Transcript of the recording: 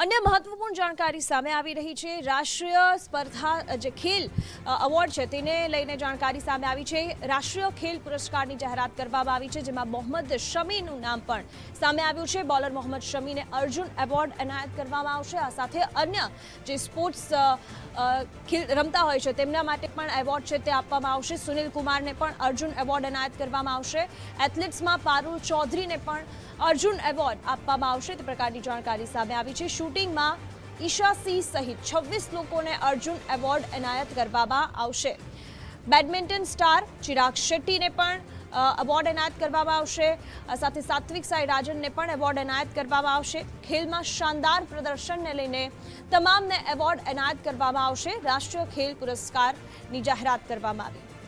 અન્ય મહત્વપૂર્ણ જાણકારી સામે આવી રહી છે. રાષ્ટ્રીય સ્પર્ધા જે ખેલ એવોર્ડ છે તેને લઈને જાણકારી સામે આવી છે. રાષ્ટ્રીય ખેલ પુરસ્કારની જાહેરાત કરવામાં આવી છે, જેમાં મોહમ્મદ શમીનું નામ પણ સામે આવ્યું છે. બોલર મોહમ્મદ શમીને અર્જુન એવોર્ડ એનાયત કરવામાં આવશે. આ સાથે અન્ય જે સ્પોર્ટ્સ ખેલ રમતા હોય છે, તેમના માટે પણ એવોર્ડ છે તે આપવામાં આવશે. સુનિલ કુમારને પણ અર્જુન એવોર્ડ એનાયત કરવામાં આવશે. એથ્લેટ્સમાં પારુલ ચૌધરીને પણ અર્જુન એવોર્ડ આપવામાં આવશે. તે પ્રકારની જાણકારી સામે આવી છે. શૂટિંગમાં ઈશા સિંહ સહિત છવ્વીસ લોકોને અર્જુન એવોર્ડ એનાયત કરવામાં આવશે. બેડમિન્ટન સ્ટાર ચિરાગ શેટ્ટીને પણ એવોર્ડ એનાયત કરવામાં આવશે. સાથે સાત્વિક સાઈ રાજનને પણ એવોર્ડ એનાયત કરવામાં આવશે. ખેલમાં શાનદાર પ્રદર્શનને લઈને તમામને એવોર્ડ એનાયત કરવામાં આવશે. રાષ્ટ્રીય ખેલ પુરસ્કારની જાહેરાત કરવામાં આવી.